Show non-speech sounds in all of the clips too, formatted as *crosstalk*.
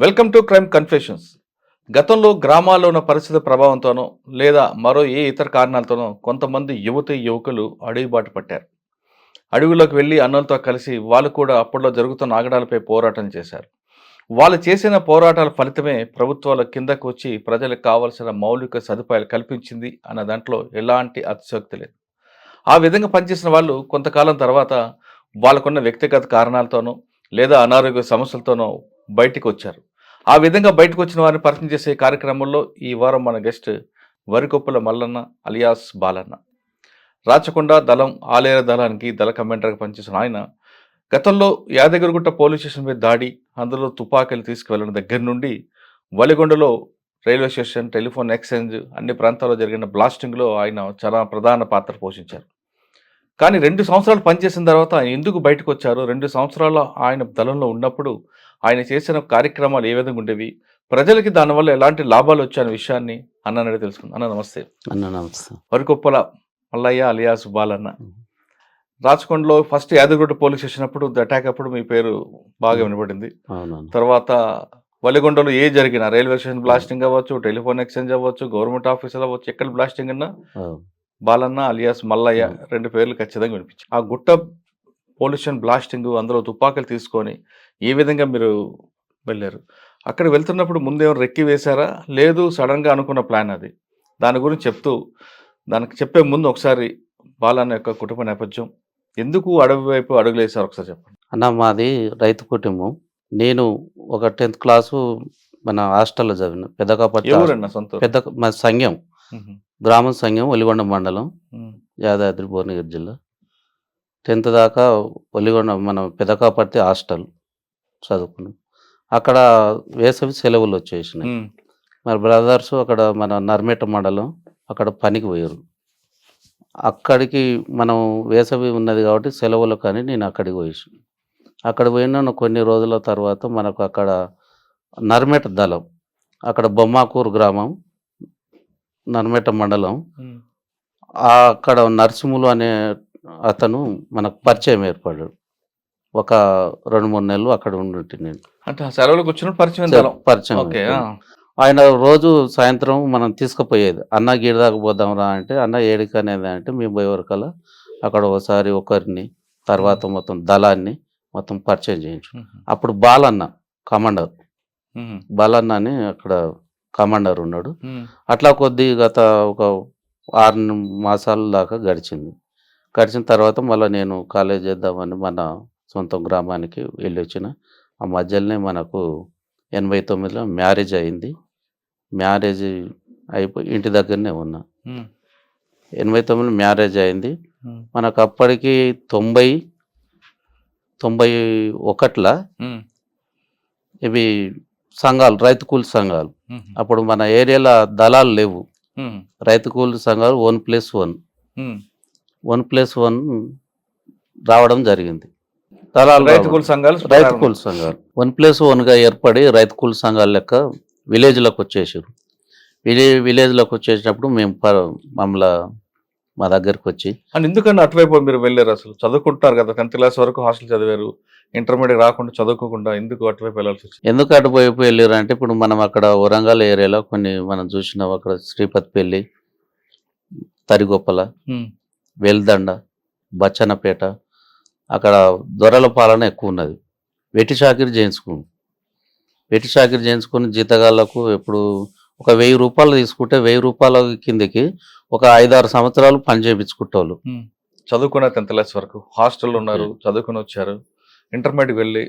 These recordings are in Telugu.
వెల్కమ్ టు క్రైమ్ కన్ఫెషన్స్ గతంలో గ్రామాల్లో ఉన్న పరిస్థితి ప్రభావంతోనో లేదా మరో ఏ ఇతర కారణాలతోనో కొంతమంది యువతి యువకులు అడవి బాట పట్టారు. అడవిలోకి వెళ్ళి అన్నలతో కలిసి వాళ్ళు కూడా అప్పట్లో జరుగుతున్న ఆగడాలపై పోరాటం చేశారు. వాళ్ళు చేసిన పోరాటాల ఫలితమే ప్రభుత్వాల కిందకు వచ్చి ప్రజలకు కావలసిన మౌలిక సదుపాయాలు కల్పించింది అన్న దాంట్లో ఎలాంటి అతిశక్తి లేదు. ఆ విధంగా పనిచేసిన వాళ్ళు కొంతకాలం తర్వాత వాళ్ళకున్న వ్యక్తిగత కారణాలతోనో లేదా అనారోగ్య సమస్యలతోనో బయటికి వచ్చారు. ఆ విధంగా బయటకు వచ్చిన వారిని పరిచయం చేసే కార్యక్రమంలో ఈ వారం మన గెస్ట్ వరికొప్పుల మల్లన్న అలియాస్ బాలన్న. రాచకొండ దళం ఆలేర దళానికి దళ కమాండర్గా పనిచేసిన ఆయన గతంలో యాదగిరిగుట్ట పోలీస్ స్టేషన్ మీద దాడి అందులో తుపాకీలు తీసుకువెళ్ళిన దగ్గర నుండి వలిగొండలో రైల్వే స్టేషన్ టెలిఫోన్ ఎక్స్చేంజ్ అన్ని ప్రాంతాల్లో జరిగిన బ్లాస్టింగ్లో ఆయన చాలా ప్రధాన పాత్ర పోషించారు. కానీ రెండు సంవత్సరాలు పనిచేసిన తర్వాత ఆయన ఎందుకు బయటకు వచ్చారు రెండు సంవత్సరాల ఆయన దళంలో ఉన్నప్పుడు ఆయన చేసిన కార్యక్రమాలు ఏ విధంగా ఉండేవి? ప్రజలకి దానివల్ల ఎలాంటి లాభాలు వచ్చాయనే విషయాన్ని అన్నని తెలుసుకుంది. అన్న నమస్తే. అన్న నమస్తే. వరికొప్పల మల్లయ్య అలియాస్ బాలన్న. రాచకొండలో ఫస్ట్ యాదగిరిగుట్ట పోలీస్ స్టేషన్ అప్పుడు అటాక్ అప్పుడు మీ పేరు బాగా అవునవును. తర్వాత వలిగొండలో ఏ జరిగినా రైల్వే స్టేషన్ బ్లాస్టింగ్ అవ్వచ్చు టెలిఫోన్ ఎక్స్చేంజ్ అవ్వచ్చు గవర్నమెంట్ ఆఫీసులు అవ్వచ్చు ఎక్కడ బ్లాస్టింగ్ అన్నా. బాలన్న అలియాస్ మల్లయ్య రెండు పేర్లు ఖచ్చితంగా వినిపించాయి. ఆ గుట్ట పోలీస్ స్టేషన్ బ్లాస్టింగ్ అందులో తుపాకులు తీసుకొని ఏ విధంగా మీరు వెళ్ళారు? అక్కడ వెళ్తున్నప్పుడు ముందేమో రెక్కి వేశారా? లేదు సడన్గా అనుకున్న ప్లాన్ అది. దాని గురించి చెప్తూ దానికి చెప్పే ముందు ఒకసారి బాలన్న యొక్క కుటుంబ నేపథ్యం. ఎందుకు అడవి వైపు అడుగులేశారు? ఒకసారి చెప్పండి. అన్న మాది రైతు కుటుంబం. నేను ఒక టెన్త్ క్లాసు మన హాస్టల్లో చదివిన. ఊరు? పెద్ద మా సంఘం. గ్రామం సంఘం ఒలిగొండ మండలం. యాదాద్రి భువనగిరి జిల్లా. టెన్త్ దాకా ఒలిగొండ మన పెదకాపర్తి హాస్టల్ చదువుకున్నాం. అక్కడ వేసవి సెలవులు వచ్చేసినాయి. మరి బ్రదర్స్ అక్కడ మన నర్మేట మండలం అక్కడ పనికి పోయారు అక్కడికి మనం వేసవి ఉన్నది కాబట్టి సెలవులు కానీ నేను అక్కడికి పోయేసి అక్కడ పోయిన కొన్ని రోజుల తర్వాత మనకు అక్కడ నర్మేట దళం అక్కడ బొమ్మాకూరు గ్రామం నర్మేట మండలం అక్కడ నరసింహులు అనే అతను మనకు పరిచయం ఏర్పడ్డాడు. ఒక రెండు మూడు నెలలు అక్కడ ఉండి నేను. అంటే సెలవులకు వచ్చినప్పుడు పరిచయం పరిచయం. ఆయన రోజు సాయంత్రం మనం తీసుకుపోయేది. అన్న గీడ దాకా పోదాం రా అంటే అన్న ఏడికి అనేది అంటే మేము పోయే వరకల్లా అక్కడ ఒకసారి ఒకరిని తర్వాత మొత్తం దళాన్ని మొత్తం పరిచయం చేయించు. అప్పుడు బాలన్న కమాండర్. బాలన్న అని అక్కడ కమాండర్ ఉన్నాడు. అట్లా కొద్ది గత ఒక ఆరు మాసాల దాకా గడిచింది. గడిచిన తర్వాత మళ్ళీ నేను కాలేజ్ చేద్దామని మన సొంత గ్రామానికి వెళ్ళి వచ్చిన ఆ మధ్యలోనే మనకు ఎనభై తొమ్మిదిలో మ్యారేజ్ అయింది మ్యారేజ్ అయిపోయి ఇంటి దగ్గరనే ఉన్నా. ఎనభై తొమ్మిదిలో మ్యారేజ్ అయింది. మనకు అప్పటికి తొంభై తొంభై ఒకట్ల. ఇవి సంఘాలు రైతు కూలి సంఘాలు. అప్పుడు మన ఏరియాలో దళాలు లేవు. రైతు కూలి సంఘాలు one plus one. One plus one రావడం జరిగింది. రైతు. కూలి సంఘాలు రైతు కూలి సంఘాలు. వన్ ప్లస్ వన్గా ఏర్పడి రైతు కూలి సంఘాల లెక్క విలేజ్లోకి వచ్చేసారు. విలే విలేజ్లోకి వచ్చేసినప్పుడు మేము మమ్మల్ని మా దగ్గరికి వచ్చి అని ఎందుకన్నా అటువైపు మీరు వెళ్ళారు అసలు? చదువుకుంటారు కదా టెన్త్ క్లాస్ వరకు హాస్టల్ చదివారు. ఇంటర్మీడియట్ రాకుండా చదువుకోకుండా ఎందుకు అటువైపు వెళ్ళాల్సి వచ్చింది? ఎందుకు అటు వైపు వెళ్ళారు అంటే ఇప్పుడు మనం అక్కడ వరంగల్ ఏరియాలో కొన్ని మనం చూసినాం అక్కడ శ్రీపతిపల్లి తరిగొప్పల. వెల్దండ బచ్చన్నపేట అక్కడ దొరల పాలన ఎక్కువ ఉన్నది వెట్టి చాకిరి చేయించుకుని వెట్టి చాకిరి చేయించుకుని జీతగాళ్ళకు ఇప్పుడు ఒక వెయ్యి రూపాయలు తీసుకుంటే వెయ్యి రూపాయల కిందకి ఒక ఐదారు సంవత్సరాలు పని చేయించుకుంటోళ్ళు మ్మ్. చదువుకున్న టెన్త్ క్లాస్ వరకు హాస్టల్లో ఉన్నారు చదువుకుని వచ్చారు. ఇంటర్మీడియట్ వెళ్ళి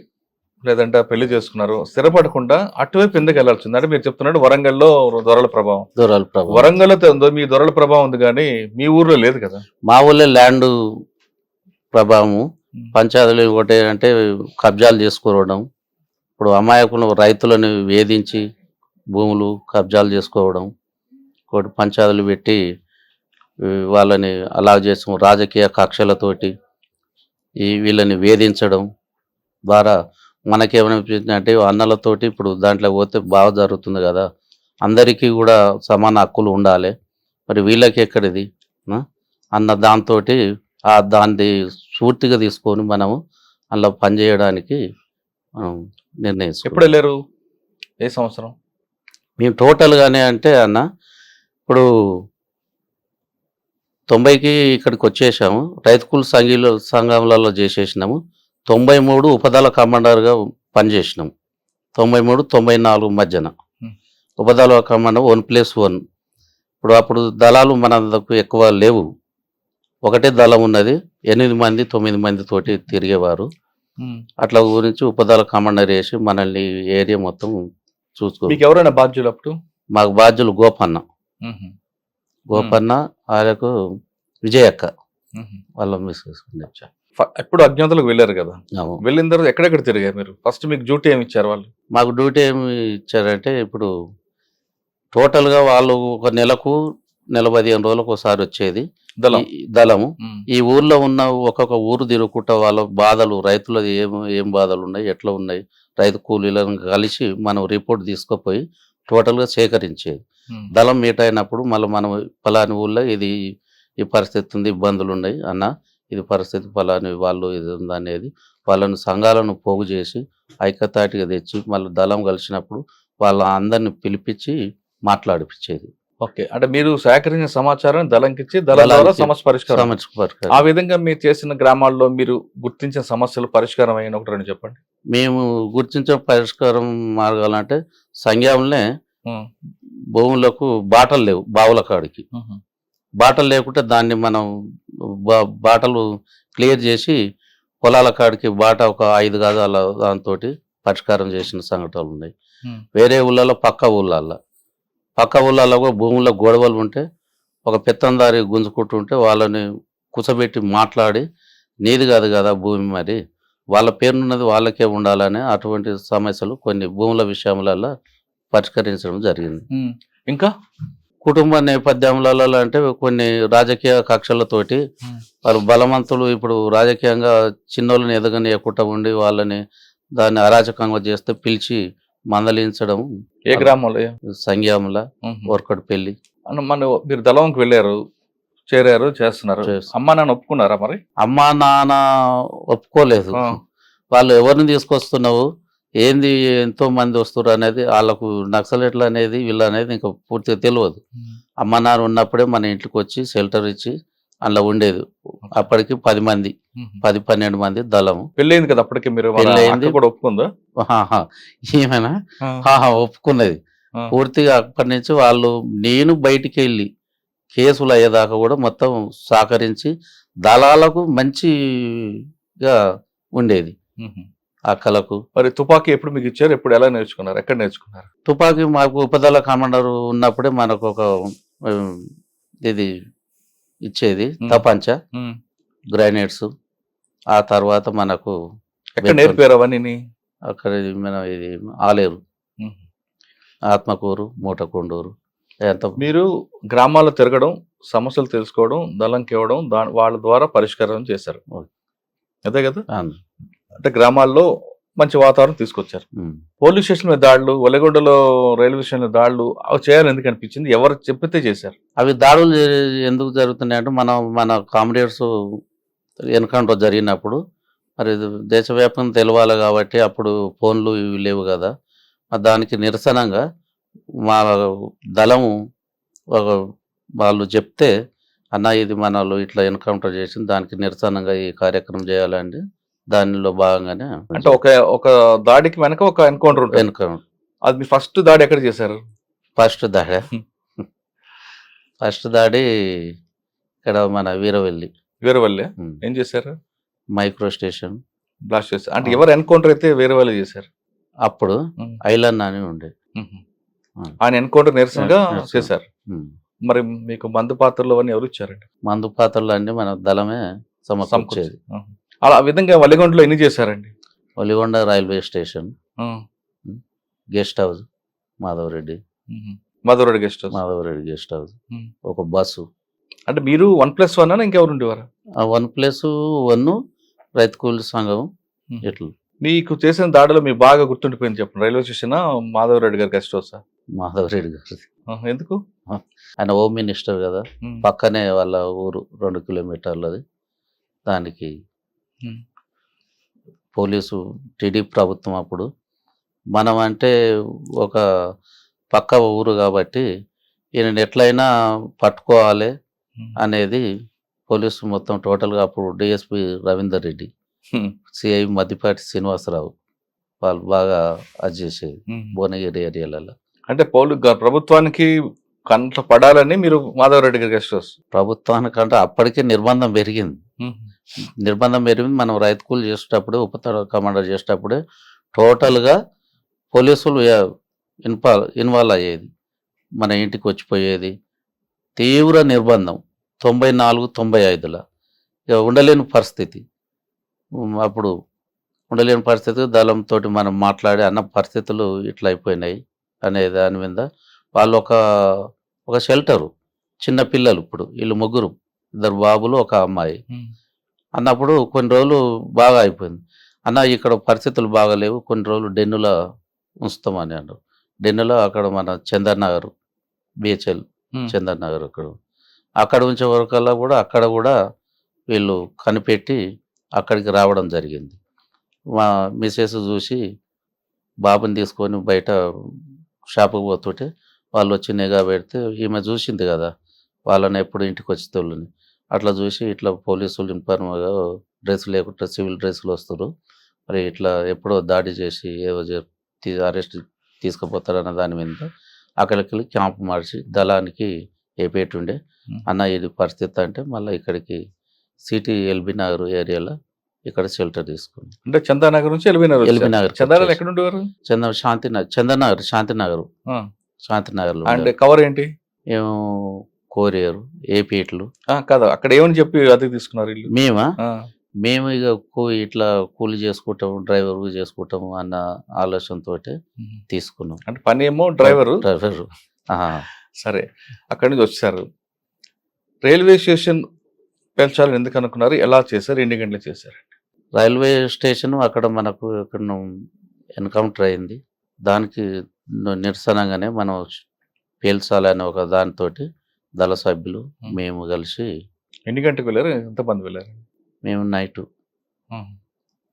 లేదంటే పెళ్ళి చేసుకున్నారు స్థిరపడకుండా అటువైపు ఎందుకు వెళ్ళాల్సి ఉంది? అంటే మీరు చెప్తున్నాడు వరంగల్లో దొరల ప్రభావం. దొరల ప్రభావం. వరంగల్లో మీ దొరల ప్రభావం ఉంది కానీ మీ ఊర్లో లేదు కదా? మా ఊళ్ళో ల్యాండ్ ప్రభావము పంచాయతీలు ఒకటి అంటే కబ్జాలు చేసుకోవడం ఇప్పుడు అమాయకులు రైతులను వేధించి భూములు కబ్జాలు చేసుకోవడం ఒకటి పంచాయతీలు పెట్టి వాళ్ళని అలా చేసిన రాజకీయ కక్షలతోటి ఈ వీళ్ళని వేధించడం ద్వారా మనకేమనిపించింది అంటే అన్నలతోటి ఇప్పుడు దాంట్లో పోతే బాగా జరుగుతుంది కదా. అందరికీ కూడా సమాన హక్కులు ఉండాలి. మరి వీళ్ళకి ఎక్కడిది? అన్న దాంతో ఆ దాన్ని స్ఫూర్తిగా తీసుకొని మనము అందులో పనిచేయడానికి మనం ఎప్పుడు నిర్ణయించుకున్నాం వెళ్ళారు ఏ సంవత్సరం? మేము టోటల్గానే అంటే అన్న ఇప్పుడు తొంభైకి ఇక్కడికి వచ్చేసాము. రైతు కూలి సంఘీలో సంఘంలలో చేసేసినాము. తొంభై మూడు ఉపదళ కమాండర్గా పనిచేసినాము తొంభై మూడు తొంభై నాలుగు మధ్యన Hmm. ఉపదళ కమాండర్ వన్ ప్లస్ వన్ ఇప్పుడు అప్పుడు దళాలు మనకు ఎక్కువ లేవు ఒకటే దళం ఉన్నది ఎనిమిది మంది తొమ్మిది మంది తోటి తిరిగేవారు ఉమ్. అట్లా గురించి ఉపదళ కమాండర్ వేసి మనల్ని ఏరియా మొత్తం చూసుకో మీకు ఎవరైనా బాధ్యులు అప్పుడు మాకు బాధ్యులు గోపన్న ఉహు. గోపన్న వాళ్ళకు విజయక్క. వాళ్ళ. ఫ- ఎప్పుడు అజ్ఞాతులకు వెళ్ళారు కదా. వెళ్ళిన తర్వాత ఎక్కడెక్కడ తిరిగారు మీరు? ఫస్ట్ మీకు డ్యూటీ ఏమి ఇచ్చారు వాళ్ళు? మాకు డ్యూటీ ఏమి ఇచ్చారంటే ఇప్పుడు టోటల్గా వాళ్ళు ఒక నెలకు నెల పదిహేను రోజులకు ఒకసారి వచ్చేది. దళము. ఈ ఊర్లో ఉన్న ఒక్కొక్క ఊరు తిరుగుకుంటా వాళ్ళ బాధలు రైతులది ఏం ఏం బాధలు ఉన్నాయి ఎట్లా ఉన్నాయి? రైతు కూలీలను కలిసి మనం రిపోర్ట్ తీసుకుపోయి టోటల్గా సేకరించేది. దళం మీట్ అయినప్పుడు మళ్ళీ మనం ఫలాని ఊళ్ళో ఇది ఈ పరిస్థితి ఉంది ఇబ్బందులు ఉన్నాయి అన్న ఇది పరిస్థితి ఫలాని వాళ్ళు ఇది ఉంది అనేది వాళ్ళని సంఘాలను పోగు చేసి ఐక్యతాటిగా తెచ్చి మళ్ళీ దళం కలిసినప్పుడు వాళ్ళ అందరిని పిలిపించి మాట్లాడిపించేది ఓకే అంటే మీరు సేకరించిన సమాచారం దళంకి ఇచ్చి దళం ద్వారా సమస్య పరిష్కారం. ఆ విధంగా మీరు చేసిన గ్రామాల్లో మీరు గుర్తించిన సమస్యలు పరిష్కారం అయిన ఒకటి రెండు చెప్పండి మేము గుర్తించిన పరిష్కారం మార్గాలంటే సంఘంలోనే ఉమ్. భూములకు బాటలు లేవు బావుల కాడికి. బాటలు లేకుంటే దాన్ని మనం బాటలు క్లియర్ చేసి పొలాల కాడికి బాట ఒక ఐదు గజాల దాంతో పరిష్కారం చేసిన సంఘటనలు ఉన్నాయి. వేరే ఊళ్ళలో పక్క ఊళ్ళల్లో పక్క ఊళ్ళల్లో కూడా భూముల్లో గొడవలు ఉంటే ఒక పెత్తందారి గుంజుకుంటుంటే వాళ్ళని కుసబెట్టి మాట్లాడి నీది కాదు కదా భూమి మరి వాళ్ళ పేరున్నది వాళ్ళకే ఉండాలని అటువంటి సమస్యలు కొన్ని భూముల విషయములలో పరిష్కరించడం జరిగింది. ఇంకా కుటుంబ నేపథ్యంలలో అంటే కొన్ని రాజకీయ కక్షలతోటి Hmm. వాళ్ళు బలవంతులు ఇప్పుడు రాజకీయంగా చిన్నోళ్ళని ఎదగనీయకుండా ఉండి వాళ్ళని దాన్ని అరాచకంగా చేస్తే పిలిచి మందలించడం ఏ గ్రామంలో ఉహు. వర్కట్ పెళ్ళి అన్న, మన మీరు దళంకి వెళ్ళారు చేరారు చేస్తున్నారు చేస్తున్నాం. అమ్మా నాన్న ఒప్పుకున్నారా మరి అమ్మా నాన్న ఒప్పుకోలేదు. వాళ్ళు ఎవరిని తీసుకొస్తున్నావు ఏంది ఎంతో మంది వస్తున్నారు అనేది వాళ్ళకు నక్సలెట్లు అనేది వీళ్ళు అనేది ఇంకా పూర్తిగా తెలియదు అమ్మ నాన్న ఉన్నప్పుడే మన ఇంటికి వచ్చి షెల్టర్ ఇచ్చి అందులో ఉండేది. అప్పటికి పది మంది ఉహు. పది పన్నెండు మంది దళము. పెళ్ళయింది కదా అప్పటికి మీరు. అక్క కూడా ఒప్పుకుందా. ఏమైనా? ఒప్పుకున్నది. పూర్తిగా అప్పటి నుంచి వాళ్ళు నేను బయటికి వెళ్ళి కేసులు అయ్యేదాకా కూడా మొత్తం సహకరించి దళాలకు మంచిగా ఉండేది. ఉహు. అక్కలకు మరి తుపాకీ ఎప్పుడు మీకు ఇచ్చారు ఎప్పుడు ఎలా నేర్చుకున్నారు ఎక్కడ నేర్చుకున్నారు తుపాకీ మాకు ఉపదళ కమాండర్ ఉన్నప్పుడే మనకు ఒక ఇది ఇచ్చేది. తపంచ. గ్రానైట్స్ ఆ తర్వాత మనకు ఎక్కడ నేర్పారు అవన్నీ అక్కడ మన ఇది ఆలేరు. ఆత్మకూరు మూటకొండూరు మీరు గ్రామాల్లో తిరగడం సమస్యలు తెలుసుకోవడం దళంకి ఇవ్వడం దాని వాళ్ళ ద్వారా పరిష్కారం చేశారు. అదే కదా. అంటే గ్రామాల్లో మంచి వాతావరణం తీసుకొచ్చారు. పోలీస్ స్టేషన్ మీద దాడులు ఒలగొండలో రైల్వే స్టేషన్ మీద దాడులు అవి చేయాలని ఎందుకు అనిపించింది? ఎవరు చెప్పితే చేశారు? అవి దాడులు ఎందుకు జరుగుతున్నాయి అంటే మనం మన కామ్రేడ్స్ ఎన్కౌంటర్ జరిగినప్పుడు మరి దేశవ్యాప్తంగా తెలవాలి కాబట్టి అప్పుడు ఫోన్లు ఇవి లేవు కదా. మరి దానికి నిరసనంగా మా దళము ఒక వాళ్ళు చెప్తే అన్న ఇది మన వాళ్ళు ఇట్లా ఎన్కౌంటర్ చేసింది దానికి నిరసనంగా ఈ కార్యక్రమం చేయాలండి. దానిలో భాగంగానే అంటే ఒక ఒక దాడికి వెనక ఒక ఎన్కౌంటర్ ఉంటుంది ఎన్కౌంటర్ అది మీ ఫస్ట్ దాడి ఎక్కడ చేశారు ఫస్ట్ దాడి. *laughs* ఫస్ట్ దాడి ఇక్కడ మన వీరవెల్లి వేరే వాళ్ళే ఉమ్. ఏం చేశారు మైక్రో స్టేషన్ బ్లాస్ట్ చేశారు అంటే. ఎవరు ఎన్కౌంటర్ అయితే వేరే వాళ్ళు చేశారు అప్పుడు. ఐలన్ అని ఉండే. ఆయన ఎన్కౌంటర్ నిరసనగా నిరసన. చేశారు. మరి మీకు మందు పాత్రలు అవన్నీ ఎవరు ఇచ్చారండి మందు పాత్రలు అన్ని మన దళమే సమకూర్చేది ఉహు. అలా విధంగా వలిగొండలో ఎన్ని చేశారండి Oligonda railway station. Guest house Madhavareddy. మధురడి guest house Madhavareddy guest house. ఒక బస్సు అంటే మీరు వన్ ప్లస్ వన్ అని ఇంకెవరు ఉండేవారు ఆ వన్ ప్లస్ వన్ రైతు కూలి సంఘం. ఇట్లా మీకు చేసిన దాడిలో మీకు బాగా గుర్తుండిపోయింది చెప్పండి రైల్వే స్టేషన్ మాధవరెడ్డి గారి గెస్ట్ హౌస్ మాధవరెడ్డి గారు ఎందుకు ఆయన హోమ్ మినిస్టర్ కదా. పక్కనే వాళ్ళ ఊరు రెండు కిలోమీటర్లది దానికి. పోలీసు టీడీ ప్రభుత్వం అప్పుడు. మనం అంటే ఒక పక్క ఊరు కాబట్టి ఈయన ఎట్లయినా పట్టుకోవాలి అనేది పోలీసు మొత్తం టోటల్గా అప్పుడు డిఎస్పి రవీందర్ రెడ్డి. సిఐ మద్దిపాటి శ్రీనివాసరావు వాళ్ళు బాగా అది చేసేది. భువనగిరి ఏరియాలలో. అంటే పోలు ప్రభుత్వానికి కంట పడాలని మీరు మాధవరెడ్డి గారి గెస్ట్ హౌస్ ప్రభుత్వానికంటే అప్పటికే నిర్బంధం పెరిగింది. నిర్బంధం పెరిగింది మనం రైతు కూలి చేసేటప్పుడు ఉప కమాండర్ చేసేటప్పుడు టోటల్గా పోలీసులు ఇన్వాల్వ్ ఇన్వాల్వ్ అయ్యేది. మన ఇంటికి వచ్చిపోయేది. తీవ్ర నిర్బంధం. తొంభై నాలుగు తొంభై ఐదులో. ఇక ఉండలేని పరిస్థితి. అప్పుడు ఉండలేని పరిస్థితి. దళంతో మనం మాట్లాడి అన్న పరిస్థితులు ఇట్లా అయిపోయినాయి అనే దాని మీద. వాళ్ళు ఒక ఒక షెల్టరు. చిన్న పిల్లలు ఇప్పుడు. వీళ్ళు ముగ్గురు. ఇద్దరు బాబులు ఒక అమ్మాయి. అన్నప్పుడు కొన్ని రోజులు బాగా అయిపోయింది. అన్న ఇక్కడ పరిస్థితులు బాగాలేవు కొన్ని రోజులు డెన్నులో ఉంచుతామని అన్నారు. డెన్నులో అక్కడ మన చందర్ నగర్ బిహెచ్ఎల్ చందర్ నగర్ అక్కడ అక్కడ ఉంచే వరకల్లా కూడా అక్కడ కూడా వీళ్ళు కనిపెట్టి అక్కడికి రావడం జరిగింది. మా మిసెస్ చూసి బాబుని తీసుకొని బయట షాపుకి పోతుంటే వాళ్ళు వచ్చి నిఘా పెడితే ఈమె చూసింది కదా వాళ్ళని ఎప్పుడు ఇంటికి వచ్చి తోళ్ళని అట్లా చూసి ఇట్లా పోలీసులు ఇన్ఫార్మ్గా డ్రెస్ లేకుండా సివిల్ డ్రెస్సులు వస్తారు మరి ఇట్లా ఎప్పుడో దాడి చేసి ఏదో అరెస్ట్ తీసుకుపోతారన్న దాని మీద అక్కడికి క్యాంప్ మార్చి దళానికి ఏపేటుండే. అన్న ఇది పరిస్థితి అంటే మళ్ళీ ఇక్కడికి సిటీ ఎల్బీ నగర్ ఏరియాలో ఇక్కడ షెల్టర్ తీసుకున్నాం అంటే చందానగర్ నుంచి ఎల్బీనగర్ ఎల్బీ నగర్ చందానగర్ ఎక్కడ ఉండేవారు చంద శాంతి నగర్ చందనగర్ శాంతి నగర్ ఆ. శాంతి నగర్లో అండ్ కవర్ ఏంటి? ఏమో కోరియరు ఏపీట్లు కాదు అక్కడ ఏమని చెప్పి అద్దెకి తీసుకున్నారు ఇల్లు మేమా? మేము ఇక కూ- ఇట్లా కూలి చేసుకుంటాము డ్రైవర్ చేసుకుంటాము అన్న ఆలోచనతో. తీసుకున్నాం. అంటే పని ఏమో డ్రైవరు? డ్రైవర్. సరే అక్కడి నుంచి వచ్చారు. రైల్వే స్టేషన్ పెంచాలని ఎందుకు అనుకున్నారు? ఎలా చేశారు? ఎన్ని గంటలు చేశారు? రైల్వే స్టేషన్ అక్కడ మనకు ఇక్కడ ఎన్కౌంటర్ అయింది. దానికి నిరసనగానే మనం పేల్చాలనే ఒక దానితోటి దళ సభ్యులు. మేము. కలిసి ఎన్ని గంటలకు వెళ్ళారు? ఎంతమంది వెళ్ళారు? మేము నైట్.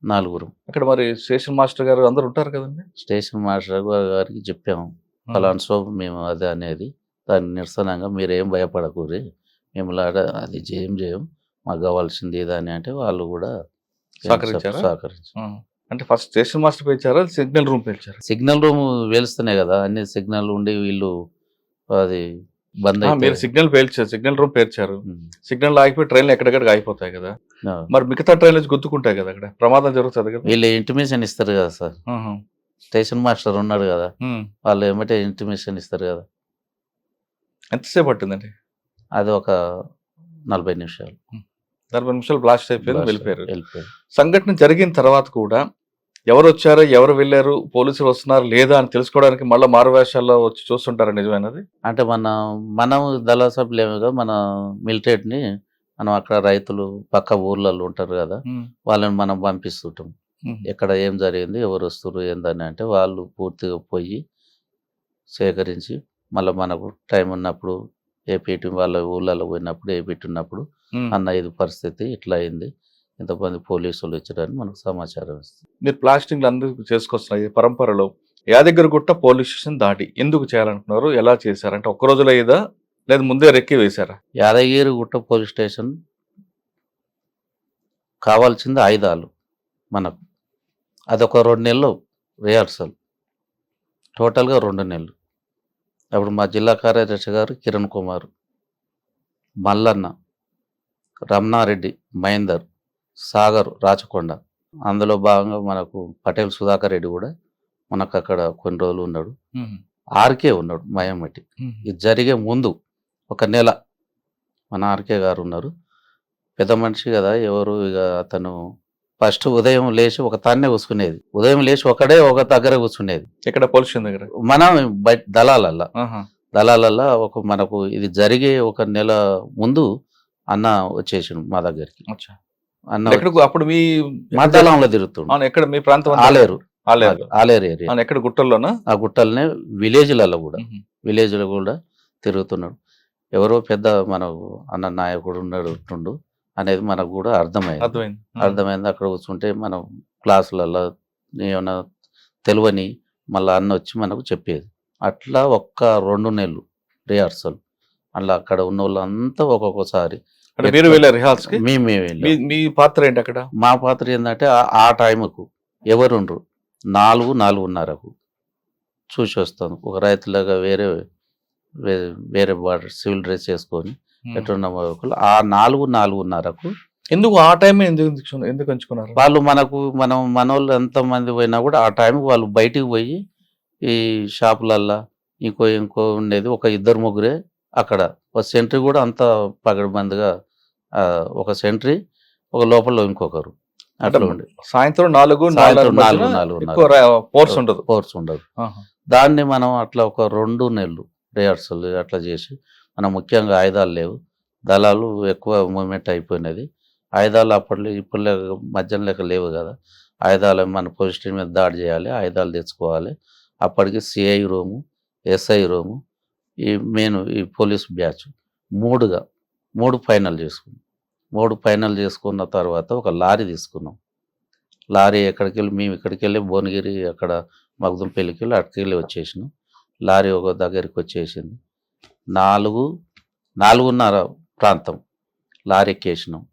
నలుగురు. అక్కడ మరి స్టేషన్ మాస్టర్ గారు అందరు ఉంటారు కదండి? స్టేషన్ మాస్టర్ గారికి చెప్పాము. ఫలానా సోపు మేము అదే అనేది. దాని నిరసనంగా మీరేం భయపడకూరి. మేము లాడ అది చేయం చేయం? మాకు కావాల్సింది ఇదని అంటే వాళ్ళు కూడా సహకరించారా? అంటే ఫస్ట్ స్టేషన్ మాస్టర్ పెంచారా సిగ్నల్ రూమ్ పెంచారా సిగ్నల్ రూమ్ వేలుస్తున్నాయి కదా. అన్ని సిగ్నల్ ఉండి వీళ్ళు అది బంద్ మీరు సిగ్నల్ పేల్చారు సిగ్నల్ రూమ్ పేర్చారు. సిగ్నల్ ఆగిపోయి ట్రైన్లు ఎక్కడెక్కడికి ఆగిపోతాయి కదా? మరి మిగతా ట్రైన్లు గుద్దుకుంటాయి కదా అక్కడ? ప్రమాదం జరుగుతుంది కదా? వీళ్ళు ఇంటిమేషన్ ఇస్తారు కదా సార్. స్టేషన్ మాస్టర్ ఉన్నాడు కదా. వాళ్ళు ఏమంటే ఇంటిమేషన్ ఇస్తారు కదా. ఎంతసేపు పట్టిందండి? అది ఒక నలభై నిమిషాలు. నలభై నిమిషాలు బ్లాస్ట్ అయిపోయింది వెళ్ళిపోయారు. వెళ్ళిపోయారు సంఘటన జరిగిన తర్వాత కూడా ఎవరు వచ్చారో ఎవరు వెళ్ళారు పోలీసులు వస్తున్నారు లేదా అని తెలుసుకోవడానికి మళ్ళీ మారువేషాల్లో వచ్చి చూస్తుంటారా నిజమైనది? అంటే మన మనం దళ సభ్యులేముగా మన మిలిటరీని మనం అక్కడ రైతులు పక్క ఊర్లలో ఉంటారు కదా వాళ్ళని మనం పంపిస్తుంటాం. ఎక్కడ ఏం జరిగింది ఎవరు వస్తారు ఏందని అంటే వాళ్ళు పూర్తిగా పోయి సేకరించి మళ్ళీ మనకు టైం ఉన్నప్పుడు ఏపీటీ వాళ్ళ ఊళ్ళలో పోయినప్పుడు ఏపీటీ ఉన్నప్పుడు అన్న ఇది పరిస్థితి ఇట్లా అయింది. ఇంతమంది పోలీసులు వచ్చారని మనకు సమాచారం ఇస్తుంది మీరు ప్లాస్టింగ్లు అందరూ చేసుకొస్తున్నారు. ఈ పరంపరలో యాదగిరి గుట్ట పోలీస్ స్టేషన్ దాటి ఎందుకు చేయాలనుకున్నారు? ఎలా చేశారు అంటే ఒక్క రోజులో అయ్యేదా లేదా ముందే రెక్కి వేశారా? యాదగిరి గుట్ట పోలీస్ స్టేషన్ కావాల్సింది ఆయుధాలు మనకు. అదొక రెండు నెలలు రిహార్సల్. టోటల్గా రెండు నెలలు. అప్పుడు మా జిల్లా కార్యదర్శి గారు కిరణ్ కుమార్ మల్లన్న రమణారెడ్డి మహేందర్ సాగర్ రాచకొండ. అందులో భాగంగా మనకు పటేల్ సుధాకర్ రెడ్డి కూడా మనకు అక్కడ కొన్ని రోజులు ఉన్నాడు. ఆర్కే ఉన్నాడు మయమటి. ఇది జరిగే ముందు ఒక నెల మన ఆర్కే గారు ఉన్నారు. పెద్ద మనిషి కదా ఎవరు ఇక అతను ఫస్ట్ ఉదయం లేచి ఒక తాన్నే కూర్చునేది ఉదయం లేచి ఒకడే ఒక దగ్గర కూర్చునేది ఇక్కడ పోలీస్ స్టేషన్ దగ్గర? మనం బయట దళాలల్లా. దళాలల్లా ఒక మనకు ఇది జరిగే ఒక నెల ముందు అన్న వచ్చేసిండు మా దగ్గరికి. అన్న అప్పుడు మీ మా దళంలో తిరుగుతుండు. అవును ఎక్కడ మీ ప్రాంతం? ఆలేరు. ఆలేరు. ఆలేరు ఏరియా. ఎక్కడ? గుట్టల్లోనా? ఆ గుట్టలనే విలేజ్లలో కూడా. విలేజ్లో కూడా తిరుగుతున్నాడు. ఎవరో పెద్ద మనకు అన్న నాయకుడు ఉన్నాడు అనేది మనకు కూడా అర్థమైంది. అర్థమైంది. అర్థమైంది. అక్కడ కూర్చుంటే మనం క్లాసులలో ఏమైనా తెలియని మళ్ళీ అన్న వచ్చి మనకు చెప్పేది. అట్లా ఒక్క రెండు నెలలు రిహార్సల్. అట్లా అక్కడ ఉన్న వాళ్ళంతా ఒక్కొక్కసారి అంటే మీరు వెళ్ళారు రిహార్స్కి మేమే మీ వెళ్ళాం. మీ పాత్ర ఏంటి అక్కడ? మా పాత్ర ఏంటంటే ఆ- టైంకు ఎవరుండ్రు? నాలుగు నాలుగున్నరకు చూసి వస్తాను. ఒక రైతులాగా వేరే వేరే సివిల్ డ్రెస్ చేసుకొని ఎట్లున్న ఒకళ్ళు ఆ నాలుగు నాలుగున్నరకు ఎందుకు? ఆ టైం ఎందుకు ఎంచుకున్నారు- ఎందుకు ఎంచుకున్నారు? వాళ్ళు మనకు మనం మనోళ్ళు ఎంతమంది పోయినా కూడా ఆ టైంకి వాళ్ళు బయటికి పోయి ఈ షాపులల్లా ఇంకో ఇంకో ఉండేది ఒక ఇద్దరు ముగ్గురే అక్కడ. ఒక సెంట్రీ కూడా అంత పగడబందిగా ఒక సెంట్రీ ఒక లోపల ఇంకొకరు. అట్లా అంటే ఉండే. సాయంత్రం నాలుగు సాయంత్రం నాలుగు నాలుగు, ఫోర్స్ ఉండదు. ఫోర్స్ ఉండదు. దాన్ని మనం అట్లా ఒక రెండు నెలలు రిహార్సల్ అట్లా చేసి మనం ముఖ్యంగా ఆయుధాలు లేవు. దళాలు ఎక్కువ మూమెంట్ అయిపోయినది. ఆయుధాలు అప్పట్లో ఇప్పుడు లేక మధ్యలో లేక లేవు కదా. ఆయుధాలు మన పొజిషన్ మీద దాడి చేయాలి ఆయుధాలు తెచ్చుకోవాలి. అప్పటికి సిఐ రూము ఎస్ఐ రూము ఈ మెయిన్ ఈ పోలీస్ బ్యాచ్ మూడుగా మూడు ఫైనల్ చేసుకున్నాం. మూడు ఫైనల్ చేసుకున్న తర్వాత ఒక లారీ తీసుకున్నాం. లారీ ఎక్కడికి వెళ్ళి మేము ఇక్కడికి వెళ్ళి భువనగిరి అక్కడ మగ్దుంపల్లికి వెళ్ళి అక్కడికి వెళ్ళి వచ్చేసినాం. లారీ ఒక దగ్గరికి వచ్చేసింది. నాలుగు నాలుగున్నర ప్రాంతం లారీ ఎక్కేసినాం.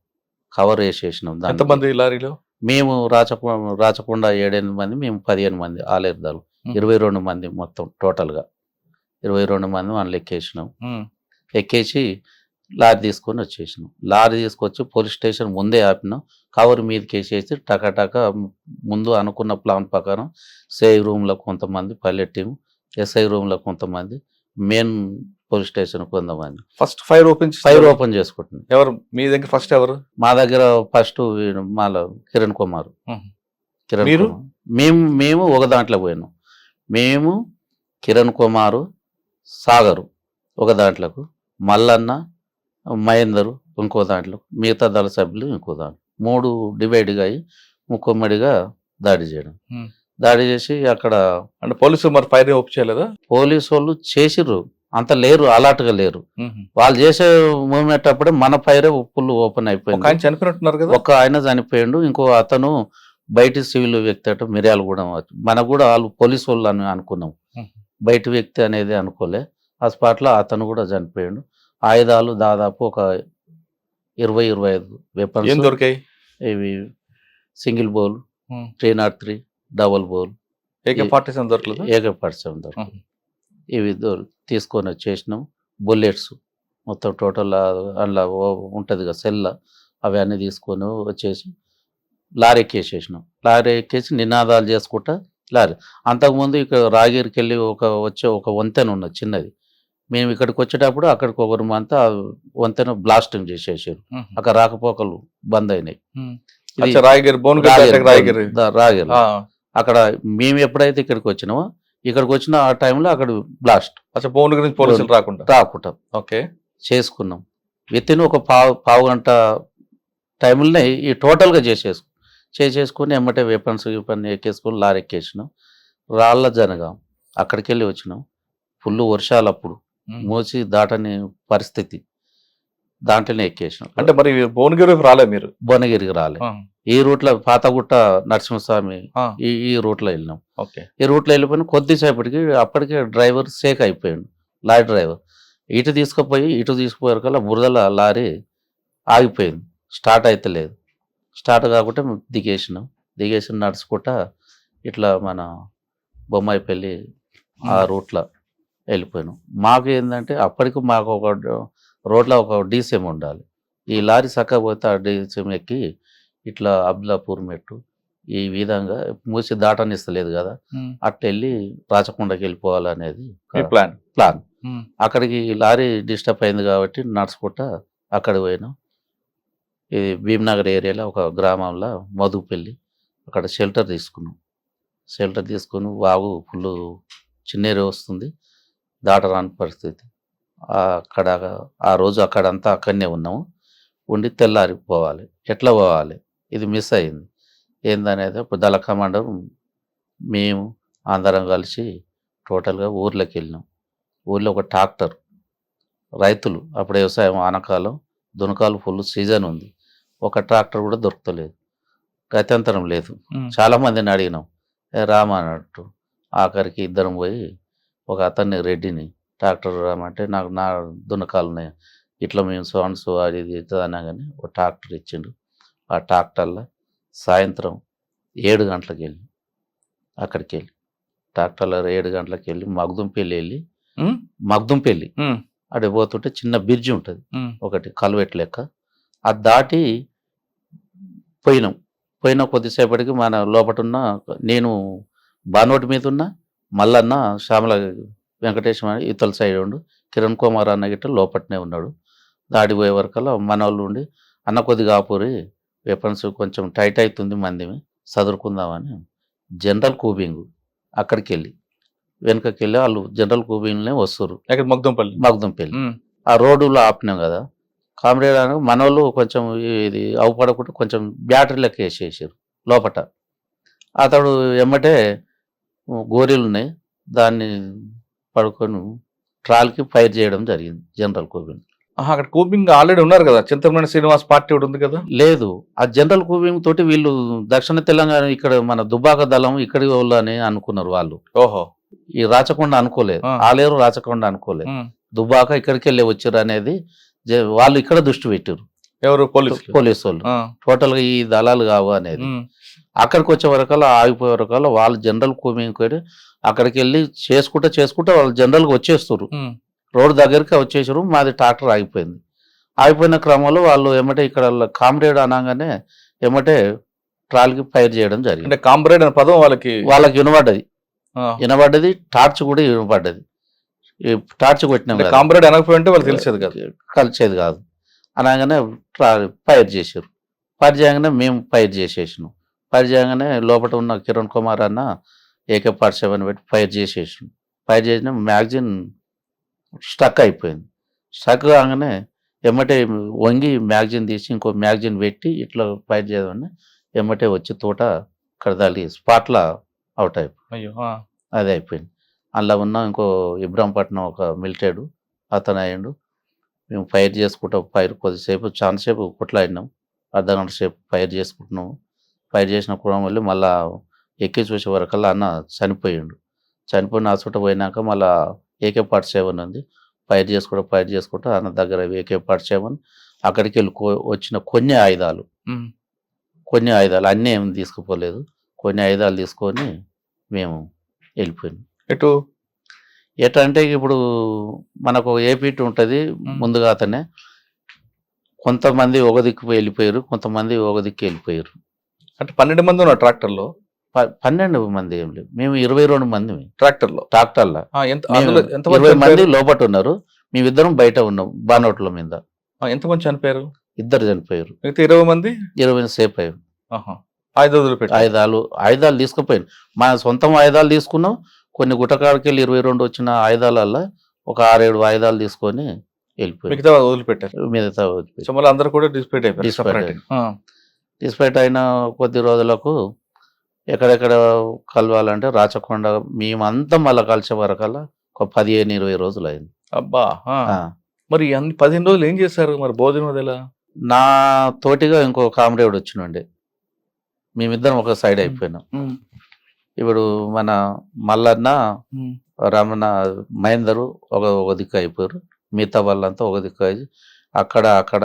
కవర్ వేసేసినాం. ఎంతమంది లారీలో? మేము రాచకొండ రాచకొండ ఏడెనిమిది మంది మేము పదిహేను మంది ఆలేరుదాలు. ఇరవై రెండు మంది మొత్తం టోటల్గా. ఇరవై రెండు మంది వాళ్ళు ఎక్కేసినాం. ఎక్కేసి లారీ తీసుకొని వచ్చేసినాం. లారీ తీసుకొచ్చి పోలీస్ స్టేషన్ ముందే ఆపినాం. కవర్ మీదకి వేసేసి టకాటక ముందు అనుకున్న ప్లాన్ ప్రకారం సేవ్ రూమ్లో కొంతమంది పైలట్ టీం ఎస్ఐ రూమ్లో కొంతమంది మెయిన్ పోలీస్ స్టేషన్ కొంతమంది. First fire open fire open చేసుకుంటున్నాం. ఎవరు? మీ దగ్గర ఫస్ట్ ఎవరు? మా దగ్గర ఫస్ట్ మాల కిరణ్ కుమార్. కిరణ్. మేము మేము ఒక దాంట్లో పోయినాం. మేము కిరణ్ కుమారు సాగరు ఒక దాంట్లోకు మల్లన్న మహేందరు ఇంకో దాంట్లో మిగతా దళ సభ్యులు ఇంకో దాంట్లో. మూడు డివైడ్గా అయ్యి ముక్కమ్మడిగా దాడి చేయడం. దాడి చేసి అక్కడ అంటే పోలీసు మరి ఫైర్ ఓపెన్ చేయలేదా? పోలీసు వాళ్ళు చేసిర్రు. అంత లేరు అలర్ట్గా లేరు. వాళ్ళు చేసే మూమెంట్ అప్పుడే మన పైరే ఫుల్ ఓపెన్ అయిపోయింది. ఆయన చనిపోయినట్టున్నారు కదా? ఒక ఆయన చనిపోయిండు. ఇంకో అతను బయట సివిల్ వ్యక్తి అట మిర్యాలు కూడా మనకు కూడా వాళ్ళు పోలీసు వాళ్ళు అని అనుకున్నాం. బయట వ్యక్తి అనేది అనుకోలే. ఆ స్పాట్లో అతను కూడా చనిపోయిండు. ఆయుధాలు దాదాపు ఒక ఇరవై ఇరవై ఐదు వెపన్స్ దొరికాయి? ఇవి single bore Hmm. Three not three double bore AK parties ఏం దొరకలేదు? ఏకపరిచయం దొరికి ఇవి దొ- తీసుకొని వచ్చేసినాం. బుల్లెట్స్ మొత్తం టోటల్ అందులో ఉంటుంది కదా సెల్ అవి అన్నీ తీసుకొని వచ్చేసి లారీ ఎక్కేసేసినాం. లారీ ఎక్కేసి నినాదాలు చేసుకుంటా లారీ అంతకుముందు ఇక్కడ రాగిరికి వెళ్ళి ఒక వచ్చే ఒక వంతెన ఉన్నది చిన్నది. మేము ఇక్కడికి వచ్చేటప్పుడు అక్కడికి ఒకరు అంతా వంతెన బ్లాస్టింగ్ చేసేసారు. అక్కడ రాకపోకలు బంద్ అయినాయి. రాగిరి, అక్కడ మేము ఎప్పుడైతే ఇక్కడికి వచ్చినామో ఇక్కడికి వచ్చిన ఆ టైంలో అక్కడ బ్లాస్ట్. అచ్చా భువనగిరి నుంచి పోలీసులు రాకుండా? రాకుండా. ఓకే. చేసుకున్నాం. విత్ ఇన్ ఒక పావు పావు గంట టైంలోనే ఈ టోటల్గా చేసేసుకు చేసేసుకుని ఎమ్మటే వెపన్స్ వెపన్ ఎక్కేసుకొని లారీ ఎక్కేసినాం రాళ్ళ జనగాం. అక్కడికి వెళ్ళి వచ్చినాం. ఫుల్ వర్షాలు అప్పుడు. మోసి దాటని పరిస్థితి. దాంట్లోనే ఎక్కేసినాం. అంటే మరి భువనగిరి వైపు రాలే మీరు? భువనగిరికి రాలే. ఈ రూట్లో పాతగుట్ట నరసింహస్వామి ఈ ఈ రూట్లో వెళ్ళినాం. ఓకే. ఈ రూట్లో వెళ్ళిపోయిన కొద్దిసేపటికి అప్పటికే డ్రైవర్ సేక్ అయిపోయాడు. Lorry driver. ఇటు తీసుకుపోయి ఇటు తీసుకుపోయారు కల్లా బురదల లారీ ఆగిపోయింది. స్టార్ట్ అయితే లేదు స్టార్ట్ కాకుండా మేము దిగేసినాం. దిగేసి నడుచుకుంటా ఇట్లా మన బొమ్మాయి పెళ్ళి ఆ రూట్లో వెళ్ళిపోయినాం. మాకు ఏంటంటే అప్పటికి మాకు ఒక రోడ్లో ఒక డీసీఎం ఉండాలి. ఈ లారీ చక్కపోతే ఆ డీసీఎం ఎక్కి ఇట్లా అబ్దుల్లాపూర్ మెట్టు ఈ విధంగా మూసి దాటనిస్తలేదు కదా. అట్లా వెళ్ళి రాచకొండకి వెళ్ళిపోవాలనేది ప్లాన్. ప్లాన్. అక్కడికి లారీ డిస్టర్బ్ అయింది కాబట్టి నడుచుకుంటా అక్కడ పోయినాం. ఇది భీమ్నగర్ ఏరియాలో ఒక గ్రామంలో మధుపెల్లి అక్కడ షెల్టర్ తీసుకున్నాం. షెల్టర్ తీసుకుని వాగు ఫుల్ చిన్నేరు వస్తుంది దాటరాని పరిస్థితి. అక్కడ ఆ రోజు అక్కడంతా అక్కడనే ఉన్నాము. ఉండి తెల్లారి పోవాలి ఎట్లా పోవాలి? ఇది మిస్ అయింది. ఏందనేది ఇప్పుడు దళ కమాండర్ మేము అందరం కలిసి టోటల్గా ఊర్లోకి వెళ్ళినాం. ఊర్లో ఒక ట్రాక్టర్ రైతులు అప్పుడు వ్యవసాయం ఆనకాలం దునకాలు ఫుల్ సీజన్ ఉంది. ఒక ట్రాక్టర్ కూడా దొరకలేదు. గత్యంతరం లేదు. చాలా మందిని అడిగినాం రామా అన్నట్టు. ఆఖరికి ఇద్దరం పోయి ఒక అతన్ని రెడ్డిని ట్రాక్టర్ రామంటే నాకు నా దున్నకాలు ఉన్నాయి ఇట్లా మేము సోన్స్ అది ఇది అన్నా కానీ ఒక ట్రాక్టర్ ఇచ్చిండు. ఆ ట్రాక్టర్లో సాయంత్రం ఏడు గంటలకు వెళ్ళి అక్కడికి వెళ్ళి ట్రాక్టర్లో ఏడు గంటలకు వెళ్ళి మగ్దుంపల్లి వెళ్ళి మగ్దుంపల్లి అక్కడ పోతుంటే చిన్న బ్రిడ్జి ఉంటుంది. ఒకటి కల్వెట్ లెక్క. అది దాటి పోయినాం. పోయిన కొద్దిసేపటికి మన లోపట ఉన్న నేను బానోటి మీద ఉన్న మల్లన్న శ్యామల వెంకటేశ్వర అని ఇతల సైడ్ ఉండు కిరణ్ కుమార్ అన్న గిట్ట లోపటనే ఉన్నాడు. దాడి పోయే వరకల్లా మన వాళ్ళు ఉండి అన్న కొద్దిగా ఆపురి వెపన్స్ కొంచెం టైట్ అవుతుంది మంది చదువుకుందామని జనరల్ కూబింగ్ అక్కడికి వెళ్ళి వెనకకి వెళ్ళి వాళ్ళు జనరల్ కూబింగ్లోనే వస్తారు మగ్దంపల్లి. మగ్దంపల్లి. ఆ రోడ్డులో ఆపినాం కదా కామ్రేడ్ అని మనోళ్ళు కొంచెం ఇది అవుపడకుండా కొంచెం బ్యాటరీ లెక్క వేసేసారు లోపట. అతడు ఎమ్మటే గోరీలు ఉన్నాయి దాన్ని పడుకొని ట్రాల్కి ఫైర్ చేయడం జరిగింది జనరల్ కూబింగ్ అక్కడ కూపింగ్ ఆల్రెడీ ఉన్నారు కదా చింతమనేని శ్రీనివాస్ పార్టీ ఒకటి ఉంది కదా? లేదు ఆ జనరల్ కూబింగ్ తోటి వీళ్ళు దక్షిణ తెలంగాణ ఇక్కడ మన దుబ్బాక దళం ఇక్కడి వాళ్ళు అని అనుకున్నారు వాళ్ళు. ఓహో. ఈ రాచకొండ అనుకోలేదు. ఆ. ఆలేరు రాచకొండ అనుకోలేదు. దుబ్బాక ఇక్కడికి వెళ్ళి వచ్చారు అనేది వాళ్ళు ఇక్కడ దృష్టి పెట్టారు ఎవరు? పోలీసు వాళ్ళు టోటల్గా ఈ దళాలు కావు అనేది. అక్కడికి వచ్చే వరకల్లా ఆగిపోయే వరకల్లా వాళ్ళు జనరల్ కూమింగ్ కూడా అక్కడికి వెళ్ళి చేసుకుంటా చేసుకుంటా వాళ్ళు జనరల్గా వచ్చేస్తారు ఉమ్, రోడ్ దగ్గరికి వచ్చేసారు మాది ట్రాక్టర్ ఆగిపోయింది. ఆగిపోయిన క్రమంలో వాళ్ళు ఏమంటే ఇక్కడ కామ్రేడ్ అనగానే ఏమంటే ట్రాల్కి ఫైర్ చేయడం జరిగింది. అంటే కాంబ్రేడ్ అనే పదం వాళ్ళకి వాళ్ళకి వినబడ్డది. వినబడ్డది టార్చ్ కూడా వినబడ్డది. టార్చ్ కొట్టినాం అంటే కదా. కాంబ్రేడ్ అనకపోయి ఉంటే వాళ్ళు తెలిసేది కాదు. కలిసేది కాదు. అనగానే ట్రా- ఫైర్ చేసారు ఫైర్ చేయగానే మేము ఫైర్ చేసేసినాం. ఫైర్ చేయగానే లోపల ఉన్న కిరణ్ కుమార్ అన్న ఏకే పార్ట్ సెవెన్ పెట్టి ఫైర్ చేసేసినాం. ఫైర్ చేసిన మ్యాగజిన్ స్టక్ అయిపోయింది. స్టక్ కాగానే ఎమ్మటే వంగి మ్యాగజిన్ తీసి ఇంకో మ్యాగజిన్ పెట్టి ఇట్లా ఫైర్ చేయమని ఎమ్మటే వచ్చి తోట కడదాలి. స్పాట్లో అవుట్ అయిపోయింది అది అయిపోయింది. అందులో ఉన్న ఇంకో ఇబ్రాంపట్నం ఒక మిలిటేడు అతను అయ్యిండు. మేము ఫైర్ చేసుకుంటాం ఫైర్ కొద్దిసేపు చాలాసేపు కొట్లాడినాం. అర్ధ గంట సేపు ఫైర్ చేసుకుంటున్నాము ఫైర్ చేసిన కూడా మళ్ళీ మళ్ళా ఎక్కి చూసే వరకల్లా అన్న చనిపోయిండు. చనిపోయిన హాస్పిటల్ పోయినాక మళ్ళా ఏకే పార్ట్ సెవెన్ ఉంది. ఫైర్ చేసుకుంటూ ఫైర్ చేసుకుంటూ అన్న దగ్గర ఏకే పార్ట్ సెవెన్. అక్కడికి వెళ్ళి వచ్చిన కొన్ని ఆయుధాలు. కొన్ని ఆయుధాలు అన్నీ ఏం తీసుకుపోలేదు. కొన్ని ఆయుధాలు తీసుకొని మేము వెళ్ళిపోయినాం. ఎటు ఎట్లా అంటే ఇప్పుడు మనకు ఏపీటీ ఉంటుంది. ముందుగా అతనే. కొంతమంది ఒక దిక్కు వెళ్ళిపోయారు కొంతమంది ఒక దిక్కు వెళ్ళిపోయారు. అంటే పన్నెండు మంది ఉన్నారు ట్రాక్టర్లో ప- పన్నెండు మంది ఏం లేవు. మేము ఇరవై రెండు మంది ట్రాక్టర్లో ట్రాక్టర్ల. ఎంత ఇరవై మంది లోపట ఉన్నారు. మేమిద్దరం బయట ఉన్నాం బానోట్ల మీద. ఎంత మంది చనిపోయారు? ఇద్దరు చనిపోయారు. మిగతా ఇరవై మంది? ఇరవై సేపు అయ్యారు. ఆయుధాలు ఆయుధాలు తీసుకుపోయాను మన సొంతం ఆయుధాలు తీసుకున్నాం కొన్ని గుట్టకాడికి వెళ్ళి ఇరవై రెండు వచ్చిన ఆయుధాలల్లో ఒక ఆరేడు ఆయుధాలు తీసుకొని వెళ్ళిపోయాం మిగతా వదిలిపెట్టారు. మిగతా వదిలిపెట్టాం. సో మళ్ళీ అందరు కూడా అయిపోయారు డిస్పైట్ అయిన కొద్ది రోజులకు ఎక్కడెక్కడ కలవాలంటే రాచకొండ మేమంతా మళ్ళీ కలిసే వరకల్లా ఒక పదిహేను ఇరవై రోజులు అయింది. అబ్బా. మరి పదిహేను రోజులు ఏం చేశారు మరి భోజనం ఎలా నా తోటిగా ఇంకో కామ్రేడ్ వచ్చినండి మేమిద్దరం ఒక సైడ్ అయిపోయినాం. ఇప్పుడు మన మల్లన్న రమణ మహేందరు ఒక ఒక దిక్కు అయిపోయారు. మిగతా వాళ్ళంతా ఒక దిక్కు అయ్యి అక్కడ అక్కడ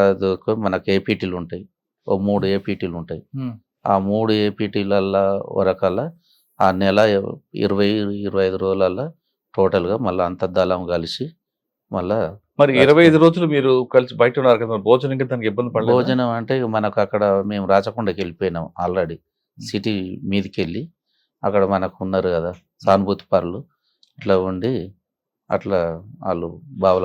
మనకు ఏపీటీలు ఉంటాయి. ఓ మూడు ఏపీటీలు ఉంటాయి. ఆ మూడు ఏపీటీలల్లో వరకల్లా ఆ నెల ఇరవై ఇరవై ఐదు రోజులల్లో టోటల్గా మళ్ళీ అంత దళం కలిసి మళ్ళా మరి ఇరవై ఐదు రోజులు మీరు కలిసి బయట ఉన్నారు కదా భోజనం దానికి ఇబ్బంది పడలేదు? భోజనం అంటే మనకు అక్కడ మేము రాచకొండకి వెళ్ళిపోయినాం ఆల్రెడీ. సిటీ మీదకి వెళ్ళి అక్కడ మనకు ఉన్నారు కదా సానుభూతి పరులు. ఇట్లా ఉండి అట్లా వాళ్ళు బావుల